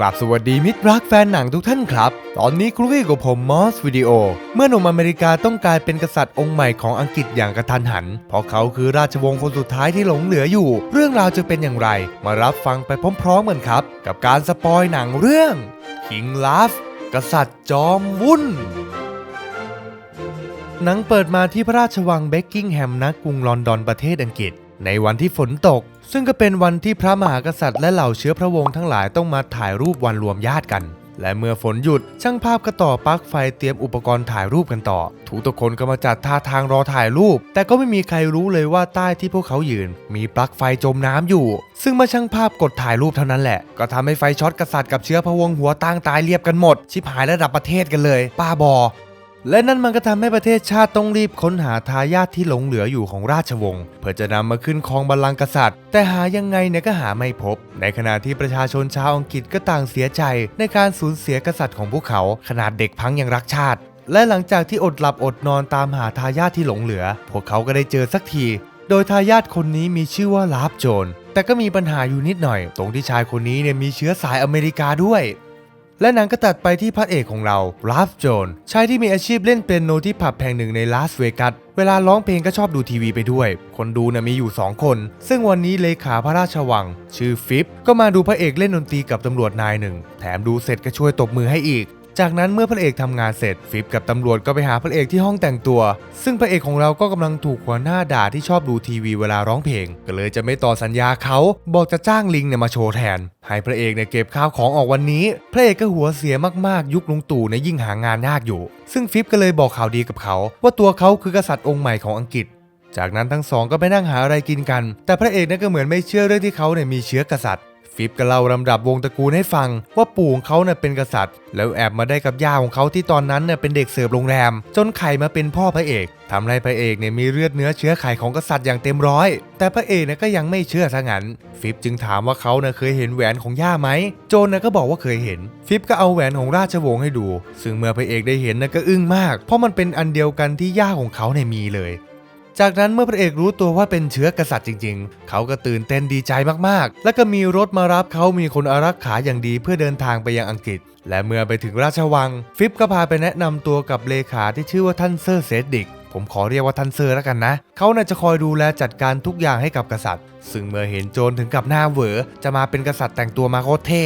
กราบสวัสดีมิตรรักแฟนหนังทุกท่านครับ ตอนนี้ครุยกับผมมอสวิดีโอ เมื่อหนุ่มอเมริกาต้องกายเป็นกษัตริย์องค์ใหม่ของอังกฤษอย่างกระทันหัน เพราะเขาคือราชวงศ์คนสุดท้ายที่หลงเหลืออยู่ เรื่องราวจะเป็นอย่างไร มารับฟังไปพร้อมๆกันครับ กับการสปอยหนังเรื่อง King Love กษัตริย์จอมวุ่นหนังเปิดมาที่พระราชวังเบกกิงแฮมณกรุงลอนดอนประเทศอังกฤษ ในวันที่ฝนตก ซึ่งก็เป็นวันที่พระมหากษัตริย์และเหล่าเชื้อพระวงศ์ทั้งหลายต้องมาถ่ายรูปวันรวมญาติกัน และเมื่อฝนหยุดช่างภาพก็ต่อปลั๊กไฟเตรียมอุปกรณ์ถ่ายรูปกันต่อทุกทุกคนก็มาจัดท่าทางรอถ่ายรูป แต่ก็ไม่มีใครรู้เลยว่าใต้ที่พวกเขายืน มีปลั๊กไฟจมน้ำอยู่ ซึ่งเมื่อช่างภาพกดถ่ายรูปเท่านั้นแหละ ก็ทำให้ไฟช็อตกษัตริย์กับเชื้อพระวงศ์หัวตั้งตายเรียบกันหมด ชิบหายระดับประเทศกันเลยป้าบอ และนั่นมันก็ทำให้ประเทศชาติต้องรีบค้นหาทายาทที่หลงเหลืออยู่ของราชวงศ์เพื่อจะนำมาขึ้นครองบัลลังก์กษัตริย์ แต่หายังไงเนี่ยก็หาไม่พบ ในขณะที่ประชาชนชาวอังกฤษก็ต่างเสียใจ ในการสูญเสียกษัตริย์ของพวกเขา ขนาดเด็กพังยังรักชาติ และหลังจากที่อดหลับอดนอนตามหาทายาทที่หลงเหลือ พวกเขาก็ได้เจอสักที โดยทายาทคนนี้มีชื่อว่าลาฟโจนแต่ก็มีปัญหาอยู่นิดหน่อย ตรงที่ชายคนนี้เนี่ยมีเชื้อสายอเมริกาด้วย และหนังก็ตัดไปที่พระเอกของเราลาฟโจนชายที่มีอาชีพเล่นเปียโนที่ผับแห่งหนึ่งในลาสเวกัสเวลาร้องเพลงก็ชอบดูทีวีไปด้วย คนดูนะมีอยู่ 2 คน ซึ่งวันนี้เลขาพระราชวัง ชื่อฟิปก็มาดูพระเอกเล่นดนตรีกับตำรวจนายหนึ่ง แถมดูเสร็จก็ช่วยตบมือให้อีก จากนั้นเมื่อพระเอกทำงานเสร็จ ฟิปกับตำรวจก็ไปหาพระเอกที่ห้องแต่งตัว ซึ่งพระเอกของเราก็กำลังถูกหัวหน้าด่าที่ชอบดูทีวีเวลาร้องเพลง ก็เลยจะไม่ต่อสัญญาเขาบอกจะจ้างลิงเนี่ยมาโชว์แทน ให้พระเอกเนี่ยเก็บข้าวของออกวันนี้ พระเอกก็หัวเสียมากๆ ยุคลุงตู่เนี่ยยิ่งหางานยากอยู่ ซึ่งฟิปก็เลยบอกข่าวดีกับเขา ว่าตัวเขาคือกษัตริย์องค์ใหม่ของอังกฤษจากนั้นทั้งสองก็ไปนั่งหาอะไรกินกัน แต่พระเอกนี่ยก็เหมือนไม่เชื่อเรื่องที่เขาเนี่ยมีเชื้อกษัตริย์ ฟิปก็เล่าลำดับวงตระกูลให้ฟัง ว่าปู่ของเขาเนี่ยเป็นกษัตริย์ แล้วแอบมาได้กับย่าของเขาที่ตอนนั้นเนี่ยเป็นเด็กเสิร์ฟโรงแรม จนไข่มาเป็นพ่อพระเอกทำให้พระเอกเนี่ยมีเลือดเนื้อเชื้อไขของกษัตริย์อย่างเต็มร้อย แต่พระเอกเนี่ยก็ยังไม่เชื่อซะงั้น ฟิปจึงถามว่าเขาเนี่ยเคยเห็นแหวนของย่าไหม โจนเนี่ยก็บอกว่าเคยเห็น ฟิปก็เอาแหวนของราชวงศ์ให้ดู ซึ่งเมื่อพระเอกได้เห็นเนี่ยก็อึ้งมาก เพราะมันเป็นอันเดียวกันที่ย่าของเขาเนี่ยมีเลย จากนั้นเมื่อพระเอกรู้ตัวว่าเป็นเชื้อกษัตริย์จริง ๆ เขาก็ตื่นเต้นดีใจมากๆ แล้วก็มีรถมารับเขามีคนอารักขาอย่างดีเพื่อเดินทางไปยังอังกฤษ และเมื่อไปถึงราชวัง ฟิปก็พาไปแนะนำตัวกับเลขาที่ชื่อว่าท่านเซอร์เซดดิกผมขอเรียกว่าท่านเซอร์แล้วกันนะ เขาน่าจะคอยดูแลจัดการทุกอย่างให้กับกษัตริย์ ซึ่งเมื่อเห็นโจรถึงกับหน้าเหวอจะมาเป็นกษัตริย์แต่งตัวมาโคตรเท่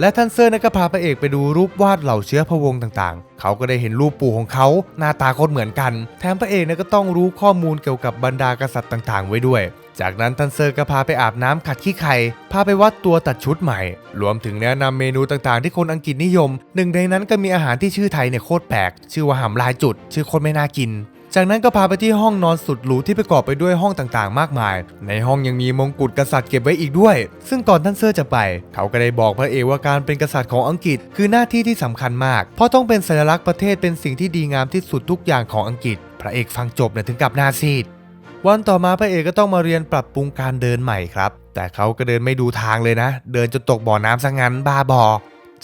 และท่านเซอร์นั้นก็พาพระเอกไปดูรูปวาดเหล่าเชื้อพระวงศ์ต่างๆ เขาก็ได้เห็นรูปปู่ของเขาหน้าตาโคตรเหมือนกัน แถมพระเอกนั้นก็ต้องรู้ข้อมูลเกี่ยวกับบรรดากษัตริย์ต่างๆ ไว้ด้วย จากนั้นท่านเซอร์ก็พาไปอาบน้ำขัดขี้ไข่ พาไปวัดตัวตัดชุดใหม่ รวมถึงแนะนำเมนูต่างๆ ที่คนอังกฤษนิยม หนึ่งในนั้นก็มีอาหารที่ชื่อไทยเนี่ยโคตรแปลก ชื่อว่าหำลายจุด ชื่อโคตรไม่น่ากิน จากนั้นก็พาไปที่ห้องนอนสุดหรูที่ประกอบไปด้วยห้องต่างๆ มากมาย ในห้องยังมีมงกุฎกษัตริย์เก็บไว้อีกด้วย ซึ่งก่อนท่านเซอร์จะไป เขาก็ได้บอกพระเอกว่าการเป็นกษัตริย์ของอังกฤษ คือหน้าที่ที่สำคัญมาก เพราะต้องเป็นสัญลักษณ์ประเทศเป็นสิ่งที่ดีงามที่สุดทุกอย่างของอังกฤษ พระเอกฟังจบเนี่ยถึงกับหน้าซีดวันต่อมาพระเอกก็ต้องมาเรียนปรับปรุงการเดินใหม่ครับ แต่เขาก็เดินไม่ดูทางเลยนะ เดินจนตกบ่อน้ำซะงั้นบ้าบอ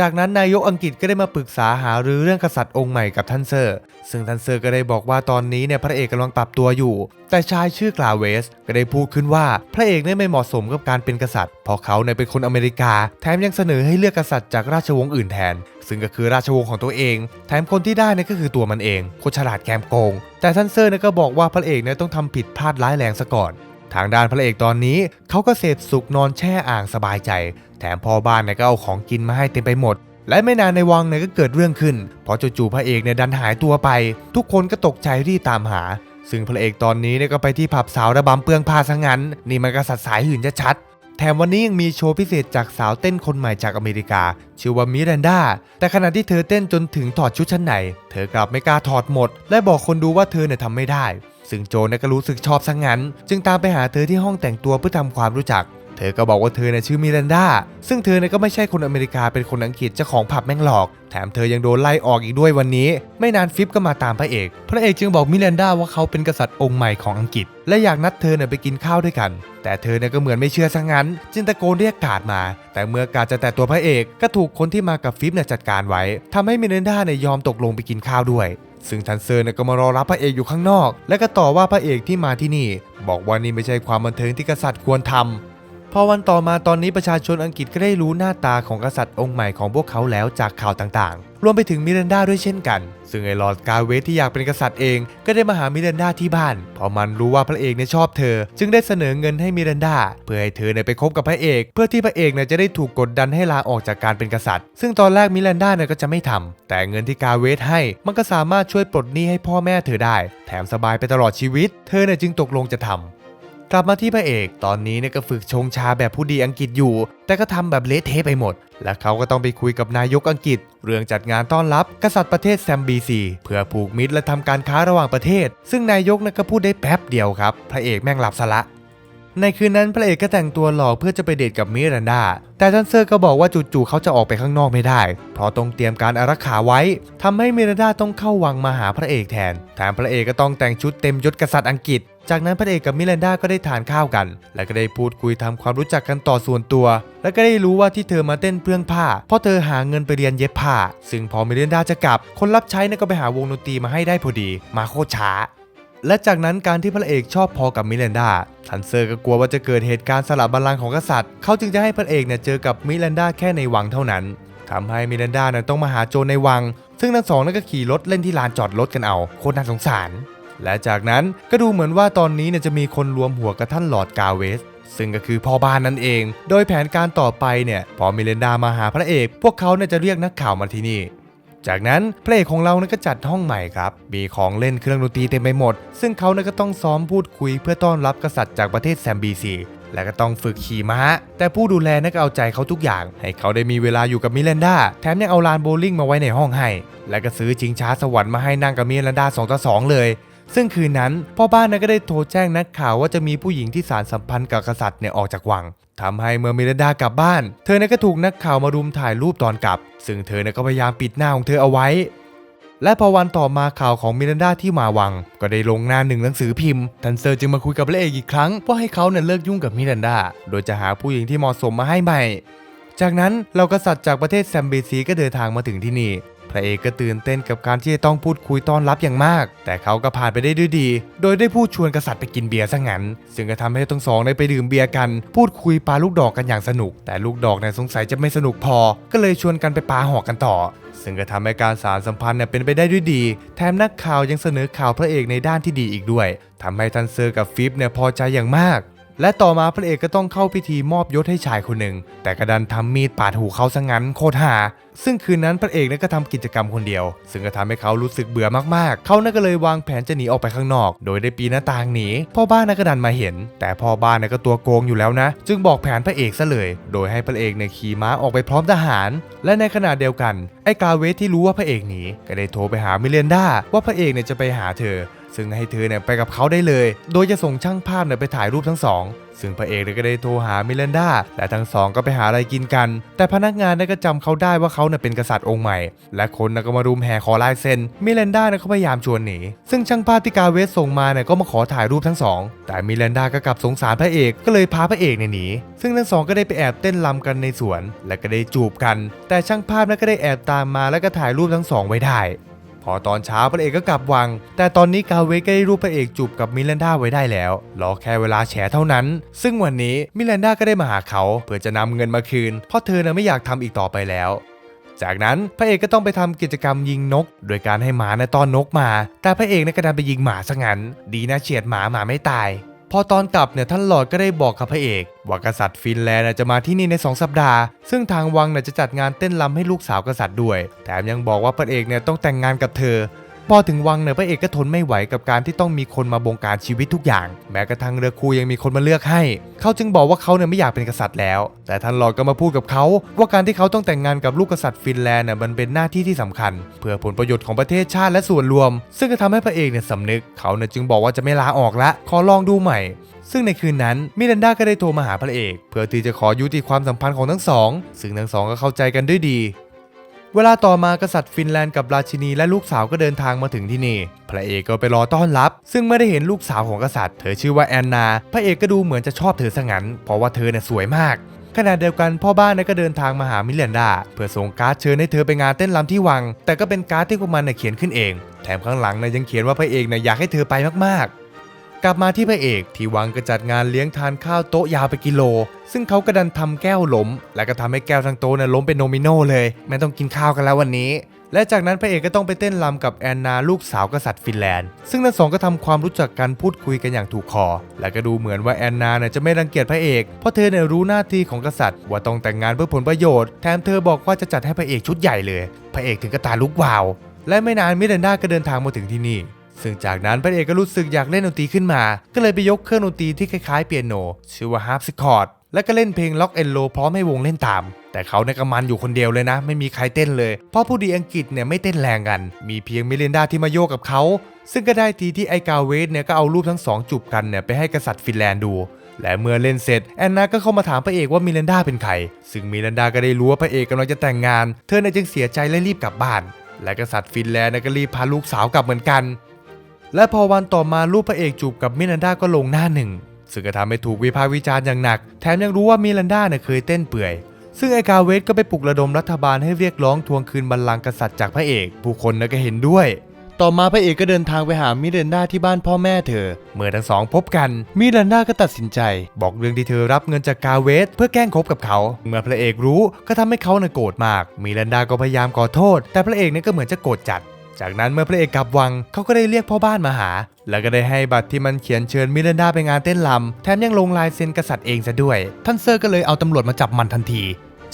จากนั้นนายกอังกฤษก็ได้มาปรึกษาหารือเรื่องกษัตริย์องค์ใหม่กับท่านเซอร์ ซึ่งท่านเซอร์ก็ได้บอกว่าตอนนี้เนี่ยพระเอกกำลังปรับตัวอยู่ แต่ชายชื่อกลาเวส ก็ได้พูดขึ้นว่าพระเอกเนี่ยไม่เหมาะสมกับการเป็นกษัตริย์ เพราะเขาเนี่ยเป็นคนอเมริกา แถมยังเสนอให้เลือกกษัตริย์จากราชวงศ์อื่นแทน ซึ่งก็คือราชวงศ์ของตัวเอง แถมคนที่ได้เนี่ยก็คือตัวมันเองโคฉลาดแกมโกง แต่ท่านเซอร์เนี่ยก็บอกว่าพระเอกเนี่ยต้องทำผิดพลาดร้ายแรงซะก่อน ทางด้านพระเอกตอนนี้เขาก็เสพสุขนอนแช่อ่างสบายใจ แถมพ่อบ้านเนี่ยก็เอาของกินมาให้เต็มไปหมด และไม่นานในวังเนี่ยก็เกิดเรื่องขึ้นเพราะจู่ๆพระเอกเนี่ยดันหายตัวไป ทุกคนก็ตกใจรีบตามหา ซึ่งพระเอกตอนนี้เนี่ยก็ไปที่ผับสาวระบำเปลืองผ้าซะงั้น นี่มันกษัตสายหื่นชัดๆแถมวันนี้ยังมีโชว์พิเศษจากสาวเต้นคนใหม่จากอเมริกา ชื่อว่ามิรันดา แต่ขณะที่เธอเต้นจนถึงถอดชุดชั้นใน เธอกลับไม่กล้าถอดหมด และบอกคนดูว่าเธอเนี่ยทำไม่ได้ ซึ่งโจนก็รู้สึกชอบซะงั้น จึงตามไปหาเธอที่ห้องแต่งตัวเพื่อทำความรู้จัก เธอก็บอกว่าเธอนี่ยชื่อมิรันดา ซึ่งเธอเนี่ยก็ไม่ใช่คนอเมริกาเป็นคนอังกฤษเจ้าของผับแม่งหลอก แถมเธอยังโดนไล่ออกอีกด้วยวันนี้ ไม่นานฟิปก็มาตามพระเอก พระเอกจึงบอกมิรันดาว่าเขาเป็นกษัตริย์องค์ใหม่ของอังกฤษ และอยากนัดเธอเนี่ยไปกินข้าวด้วยกัน แต่เธอเนี่ยก็เหมือนไม่เชื่อซะงั้น จึงตะโกนเรียกกาดมา แต่เมื่อกาดจะแตะตัวพระเอกก็ถูกคนที่มากับฟิปเนี่ยจัดการไว้ทำให้มิรันดาเนี่ยยอมตกลงไปกินข้าวด้วย ซึ่งทันเซอร์เนี่ยก็มารอรับพระเอกอยู่ข้างนอก และก็ต่อว่าพระเอกที่มาที่นี่ บอกว่านี่ไม่ใช่ความบันเทิงที่กษัตริย์ควรทำ พอวันต่อมาตอนนี้ประชาชนอังกฤษก็ได้รู้หน้าตาของกษัตริย์องค์ใหม่ของพวกเขาแล้วจากข่าวต่างๆ รวมไปถึงมิเรนดาด้วยเช่นกัน ซึ่งไอ้ลอร์ดกาเวสที่อยากเป็นกษัตริย์เอง ก็ได้มาหามิเรนดาที่บ้านเพราะมันรู้ว่าพระเอกเนี่ยชอบเธอ จึงได้เสนอเงินให้มิเรนดาเพื่อให้เธอเนี่ยไปคบกับพระเอก เพื่อที่พระเอกเนี่ยจะได้ถูกกดดันให้ลาออกจากการเป็นกษัตริย์ ซึ่งตอนแรกมิเรนดาเนี่ยก็จะไม่ทำแต่เงินที่กาเวสให้ มันก็สามารถช่วยปลดหนี้ให้พ่อแม่เธอได้ แถมสบายไปตลอดชีวิต เธอเนี่ยจึงตกลงจะทำ กลับมาที่พระเอกตอนนี้เนี่ยก็ฝึกชงชาแบบผู้ดีอังกฤษอยู่ แต่ก็ทำแบบเละเทะไปหมด และเขาก็ต้องไปคุยกับนายกอังกฤษ เรื่องจัดงานต้อนรับกษัตริย์ประเทศแซมบีซีเพื่อผูกมิตรและทำการค้าระหว่างประเทศ ซึ่งนายกเนี่ยก็พูดได้แป๊บเดียวครับ พระเอกแม่งหลับซะละในคืนนั้นพระเอกก็แต่งตัวหล่อเพื่อจะไปเดทกับมิรันดา แต่ทันเซอร์ก็บอกว่าจู่ๆเขาจะออกไปข้างนอกไม่ได้ เพราะต้องเตรียมการอารักขาไว้ทำให้มิรันดาต้องเข้าวังมาหาพระเอกแทน แถมพระเอกก็ต้องแต่งชุดเต็มยศกษัตริย์อังกฤษ จากนั้นพระเอกกับมิรันดาก็ได้ทานข้าวกัน และก็ได้พูดคุยทำความรู้จักกันต่อส่วนตัว และก็ได้รู้ว่าที่เธอมาเต้นเปลืองผ้า เพราะเธอหาเงินไปเรียนเย็บผ้า ซึ่งพอมิรันดาจะกลับ คนรับใช้นี่ยก็ไปหาวงดนตรีมาให้ได้พอดี มาโคตรช้า และจากนั้นการที่พระเอกชอบพอกับมิเลนดาทันเซอร์ก็กลัวว่าจะเกิดเหตุการณ์สลับบัลลังก์ของกษัตริย์ เขาจึงจะให้พระเอกเนี่ยเจอกับมิเลนดาแค่ในวังเท่านั้นทำให้มิเลนดาเนี่ยต้องมาหาโจในวัง ซึ่งทั้งสองนั่นก็ขี่รถเล่นที่ลานจอดรถกันเอา โคตรน่าสงสาร และจากนั้นก็ดูเหมือนว่าตอนนี้เนี่ยจะมีคนรวมหัวกับท่านหลอดกาเวส ซึ่งก็คือพ่อบ้านนั่นเอง โดยแผนการต่อไปเนี่ยพอมิเลนดามาหาพระเอก พวกเขาเนี่ยจะเรียกนักข่าวมาที่นี่จากนั้นพระเอกของเราเนี่ยก็จัดห้องใหม่ครับ มีของเล่นเครื่องดนตรีเต็มไปหมด ซึ่งเขาเนี่ยก็ต้องซ้อมพูดคุยเพื่อต้อนรับกษัตริย์จากประเทศแซมบีซี และก็ต้องฝึกขี่ม้า แต่ผู้ดูแลนักเอาใจเขาทุกอย่าง ให้เขาได้มีเวลาอยู่กับมิเลนดา แถมยังเอาลานโบว์ลิ่งมาไว้ในห้องให้ และก็ซื้อจิงช้าสวรรค์มาให้นั่งกับมิเลนดา2ต่อ2เลย ซึ่งคืนนั้นพ่อบ้านนั้นก็ได้โทรแจ้งนักข่าวว่าจะมีผู้หญิงที่สารสัมพันธ์กับกษัตริย์เนี่ยออกจากวังทำให้เมื่อมิรดากลับบ้าน เธอเนี่ยก็ถูกนักข่าวมารุมถ่ายรูปตอนกลับ ซึ่งเธอนี่ยก็พยายามปิดหน้าของเธอเอาไว้ และพอวันต่อมาข่าวของมิรันดาที่มาวัง ก็ได้ลงหน้าหนึ่งหนังสือพิมพ์ทันเซอร์จึงมาคุยกับพระเอกอีกครั้งว่าให้เขาเนี่ยเลิกยุ่งกับมิรันดาโดยจะหาผู้หญิงที่เหมาะสมมาให้ใหม่จากนั้นเรากษัตริย์จากประเทศแซมเบซีก็เดินทางมาถึงที่นี่ พระเอกก็ตื่นเต้นกับการที่จะต้องพูดคุยต้อนรับอย่างมาก แต่เขาก็ผ่านไปได้ด้วยดี โดยได้พูดชวนกษัตริย์ไปกินเบียร์ซะงั้น ซึ่งก็ทำให้ทั้งสองได้ไปดื่มเบียร์กัน พูดคุยปาลูกดอกกันอย่างสนุก แต่ลูกดอกเนี่ยสงสัยจะไม่สนุกพอ ก็เลยชวนกันไปปาหอกกันต่อซึ่งก็ทำให้การสารสัมพันธ์เนี่ยเป็นไปได้ด้วยดี แถมนักข่าวยังเสนอข่าวพระเอกในด้านที่ดีอีกด้วยทำให้ทันเซอร์กับฟิปเนี่ยพอใจอย่างมาก และต่อมาพระเอกก็ต้องเข้าพิธีมอบยศให้ชายคนหนึ่ง แต่กระดันทำมีดปาดหูเขาซะงั้นโคตรหา ซึ่งคืนนั้นพระเอกเนี่ยก็ทำกิจกรรมคนเดียว ซึ่งก็ทำให้เขารู้สึกเบื่อมากๆ เขาน่ะก็เลยวางแผนจะหนีออกไปข้างนอก โดยได้ปีนหน้าต่างหนีพ่อบ้านน่ะก็ดันมาเห็น แต่พ่อบ้านน่ะก็ตัวโกงอยู่แล้วนะ จึงบอกแผนพระเอกซะเลย โดยให้พระเอกเนี่ยขี่ม้าออกไปพร้อมทหาร และในขณะเดียวกันไอ้กาเวสที่รู้ว่าพระเอกหนีก็ได้โทรไปหามิเลนดาว่าพระเอกเนี่ยจะไปหาเธอ ซึ่งให้เธอเนี่ยไปกับเขาได้เลย โดยจะส่งช่างภาพเนี่ยไปถ่ายรูปทั้งสองซึ่งพระเอกเนี่ยก็ได้โทรหามิเลนดาและทั้งสองก็ไปหาอะไรกินกัน แต่พนักงานเนี่ยก็จำเขาได้ว่าเขาเนี่ยเป็นกษัตริย์องค์ใหม่ และคนน่ก็มารุมแห่ขอลายเซ็นมิเลนดาเนี่ยก็พยายามชวนหนี ซึ่งช่างภาพที่กาเวสส่งมาเนี่ยก็มาขอถ่ายรูปทั้งสอง แต่มิเลนดาก็กลับสงสารพระเอกก็เลยพาพระเอกเนี่ยหนีซึ่งทั้งสองก็ได้ไปแอบเต้นรำกันในสวน และก็ได้จูบกัน แต่ช่างภาพนั้นก็ได้แอบตามมาแล้วก็ถ่ายรูปทั้งสองไว้ได้ พอตอนเช้าพระเอกก็กลับวัง แต่ตอนนี้กาเวสก็ได้รูปพระเอกจูบกับมิลันดาไว้ได้แล้วรอแค่เวลาแฉเท่านั้น ซึ่งวันนี้มิลันดาก็ได้มาหาเขา เพื่อจะนำเงินมาคืน เพราะเธอน่ะไม่อยากทำอีกต่อไปแล้วจากนั้นพระเอกก็ต้องไปทำกิจกรรมยิงนก โดยการให้หมาในต้อนนกมา แต่พระเอกเนี่ยก็ดันไปยิงหมาซะงั้น ดีนะเฉียดหมาหมาไม่ตาย พอตอนกลับเนี่ยท่านหลอดก็ได้บอกกับพระเอกว่ากษัตริย์ฟินแลนด์จะมาที่นี่ใน 2 สัปดาห์ ซึ่งทางวังเนี่ยจะจัดงานเต้นรำให้ลูกสาวกษัตริย์ด้วย แถมยังบอกว่าพระเอกเนี่ยต้องแต่งงานกับเธอ พอถึงวังเนี่ยพระเอกก็ทนไม่ไหวกับการที่ต้องมีคนมาบงการชีวิตทุกอย่าง แม้กระทั่งเรือครูยังมีคนมาเลือกให้ เขาจึงบอกว่าเขาเนี่ยไม่อยากเป็นกษัตริย์แล้ว แต่ท่านหลอดก็มาพูดกับเขาว่าการที่เขาต้องแต่งงานกับลูกกษัตริย์ฟินแลนด์น่ะมันเป็นหน้าที่ที่สำคัญ เพื่อผลประโยชน์ของประเทศชาติและส่วนรวม ซึ่งก็ทำให้พระเอกเนี่ยสำนึกเขาเนี่ยจึงบอกว่าจะไม่ลาออกละขอลองดูใหม่ซึ่งในคืนนั้นมิรันดาก็ได้โทรมาหาพระเอก เพื่อที่จะขอยุติความสัมพันธ์ของทั้งสอง ซึ่งทั้งสองก็เข้าใจกันด้วยดี เวลาต่อมากษัตริย์ฟินแลนด์กับราชินีและลูกสาวก็เดินทางมาถึงที่นี่ พระเอกก็ไปรอต้อนรับ ซึ่งเมื่อได้เห็นลูกสาวของกษัตริย์ เธอชื่อว่าแอนนา พระเอกก็ดูเหมือนจะชอบเธอซะงั้น เพราะว่าเธอเนี่ยสวยมากขณะเดียวกันพ่อบ้านเนี่ยก็เดินทางมาหามิเลนดา เพื่อส่งการ์ดเชิญให้เธอไปงานเต้นรำที่วัง แต่ก็เป็นการ์ดที่พวกมันเนี่ยเขียนขึ้นเอง แถมข้างหลังเนี่ยยังเขียนว่าพระเอกเนี่ยอยากให้เธอไปมากๆ กลับมาที่พระเอกที่วังก็จัดงานเลี้ยงทานข้าวโต๊ะยาวไปกิโล ซึ่งเขาก็ดันทำแก้วล้ม และก็ทำให้แก้วทั้งโต๊ะนี่ยล้มเป็นโนมิโนเลย ไม่ต้องกินข้าวกันแล้ววันนี้ และจากนั้นพระเอกก็ต้องไปเต้นรำกับแอนนาลูกสาวกษัตริย์ฟินแลนด์ ซึ่งทั้งสองก็ทำความรู้จักกันพูดคุยกันอย่างถูกคอ และก็ดูเหมือนว่าแอนนาเนี่ยจะไม่รังเกียจพระเอก เพราะเธอเนี่ยรู้หน้าที่ของกษัตริย์ ว่าต้องแต่งงานเพื่อผลประโยชน์ แถมเธอบอกว่าจะจัดให้พระเอกชุดใหญ่เลย พระเอกถึงกระตาลุกวาว และไม่นานมิเรนดาก็เดินทางมาถึงที่นี่ ซึ่งจากนั้นพระเอกก็รู้สึกอยากเล่นดนตรีขึ้นมา ก็เลยไปยกเครื่องดนตรีที่คล้ายๆเปียโน ชื่อว่าฮาร์ปซิคอร์ดแล้วก็เล่นเพลงล็อกเอนโลพร้อมให้วงเล่นตาม แต่เขาในกำมันอยู่คนเดียวเลยนะ ไม่มีใครเต้นเลย เพราะผู้ดีอังกฤษเนี่ยไม่เต้นแรงกัน มีเพียงมิลินดาที่มาโยกกับเขา ซึ่งก็ได้ทีที่ไอกาเวสเนี่ยก็เอารูปทั้งสองจูบกันเนี่ยไปให้กษัตริย์ฟินแลนด์ดู และเมื่อเล่นเสร็จแอนนาก็เข้ามาถามพระเอกว่ามิลินดาเป็นใคร ซึ่งมิลินดาก็ได้รู้ว่าพระเอกกำลังจะแต่งงาน เธอเนี่ยจึงเสียใจและรีบกลับบ้าน และกษัตริย์ฟินแลนด์ก็รีบพาลูกสาวกลับเหมือนกัน และพอวันต่อมารูปพระเอกจูบกับมิลันดาก็ลงหน้าหนึ่งซึ่งก็ทำให้ถูกวิพากษ์วิจารณ์อย่างหนัก แถมยังรู้ว่ามิลันดาเนี่ยเคยเต้นเปื่อย ซึ่งไอกาเวสก็ไปปลุกระดมรัฐบาลให้เรียกร้องทวงคืนบัลลังก์กษัตริย์จากพระเอก ผู้คนน่ะก็เห็นด้วย ต่อมาพระเอกก็เดินทางไปหามิเรนดาที่บ้านพ่อแม่เธอ เมื่อทั้งสองพบกัน มิเรนดาก็ตัดสินใจ บอกเรื่องที่เธอรับเงินจากกาเวส เพื่อแกล้งคบกับเขา เมื่อพระเอกรู้ก็ทำให้เขาน่ะโกรธมาก มิเรนดาก็พยายามขอโทษ แต่พระเอกเนี่ยก็เหมือนจะโกรธจัด จากนั้นเมื่อพระเอกกลับวังเขาก็ได้เรียกพ่อบ้านมาหา แล้วก็ได้ให้บัตรที่มันเขียนเชิญมิเรนดาไปงานเต้นรำแถมยังลงลายเซ็นกษัตริย์เองซะด้วย ท่านเซอร์ก็เลยเอาตำรวจมาจับมันทันที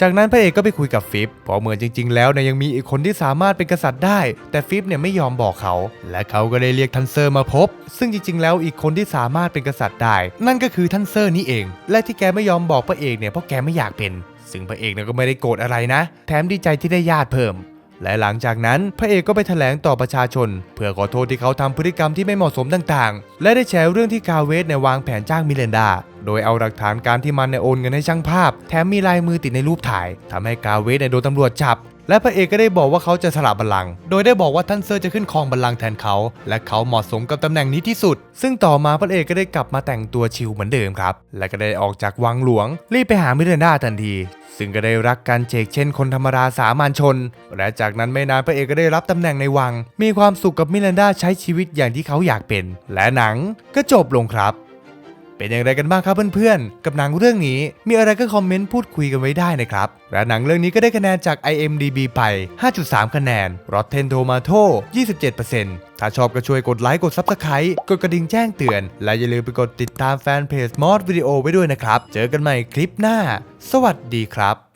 จากนั้นพระเอกก็ไปคุยกับฟิปเพราะเหมือนจริง ๆ แล้วเนี่ยยังมีอีกคนที่สามารถเป็นกษัตริย์ได้ แต่ฟิปเนี่ยไม่ยอมบอกเขา และเขาก็ได้เรียกทันเซอร์มาพบ ซึ่งจริง ๆ แล้วอีกคนที่สามารถเป็นกษัตริย์ได้ นั่นก็คือทันเซอร์นี่เอง และที่แกไม่ยอมบอกพระเอกเนี่ยเพราะแกไม่อยากเป็น ซึ่งพระเอกเนี่ยก็ไม่ได้โกรธอะไรนะ แถมดีใจที่ได้ญาติเพิ่ม และหลังจากนั้นพระเอกก็ไปแถลงต่อประชาชน เพื่อขอโทษที่เขาทำพฤติกรรมที่ไม่เหมาะสมต่างๆ และได้แชร์เรื่องที่คาเวสในวางแผนจ้างมิเลนดา โดยเอาหลักฐานการที่มันในโอนเงินให้ช่างภาพ แถมมีลายมือติดในรูปถ่ายทำให้คาเวสในโดนตำรวจจับ และพระเอกก็ได้บอกว่าเขาจะสละบัลลังก์โดยได้บอกว่าท่านเซอร์จะขึ้นครองบัลลังก์แทนเขา และเขาเหมาะสมกับตำแหน่งนี้ที่สุด ซึ่งต่อมาพระเอกก็ได้กลับมาแต่งตัวชิลเหมือนเดิมครับ และก็ได้ออกจากวังหลวง รีบไปหามิเรนดาทันที ซึ่งก็ได้รักกันเชกเช่นคนธรรมดาสามัญชน และจากนั้นไม่นานพระเอกก็ได้รับตำแหน่งในวัง มีความสุขกับมิเรนดาใช้ชีวิตอย่างที่เขาอยากเป็น และหนังก็จบลงครับ เป็นอย่างไรกันบ้างครับเพื่อนๆ กับหนังเรื่องนี้มีอะไรก็คอมเมนต์พูดคุยกันไว้ได้นะครับ และหนังเรื่องนี้ก็ได้คะแนนจาก IMDB ไป 5.3 คะแนน Rotten Tomato 27%ถ้าชอบก็ช่วยกดไลค์กด Subscribe กดกระดิ่งแจ้งเตือน และอย่าลืมไปกดติดตามแฟนเพจมอสวิดีโอไว้ด้วยนะครับ เจอกันใหม่คลิปหน้า สวัสดีครับ